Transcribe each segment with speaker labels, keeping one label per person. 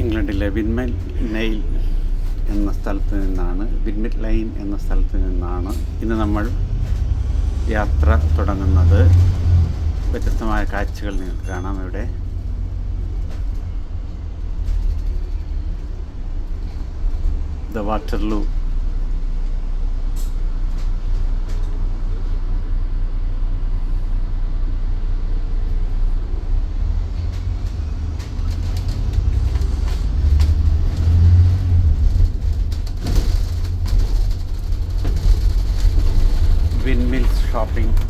Speaker 1: ഇംഗ്ലണ്ടിലെ വിൻമെൻ നെയിൽ എന്ന സ്ഥലത്ത് നിന്നാണ് വിൻമിറ്റ് ലൈൻ എന്ന സ്ഥലത്ത് നിന്നാണ് ഇന്ന് നമ്മൾ യാത്ര തുടങ്ങുന്നത്. വ്യത്യസ്തമായ കാഴ്ചകൾ നിങ്ങൾക്ക് കാണാം ഇവിടെ. The Waterloo windmills shopping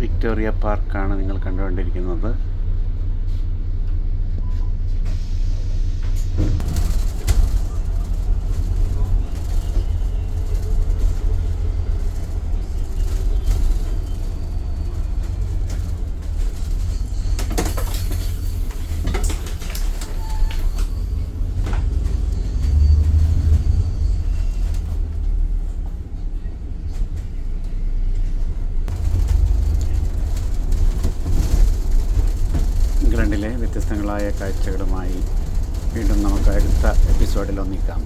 Speaker 1: Victoria പാർക്കാണ് നിങ്ങൾ കണ്ടുകൊണ്ടിരിക്കുന്നത് ഇംഗ്ലണ്ടിലെ വ്യത്യസ്തങ്ങളായ കാഴ്ചകളുമായി വീണ്ടും നമുക്ക് അടുത്ത എപ്പിസോഡിൽ ഒന്നിക്കാം.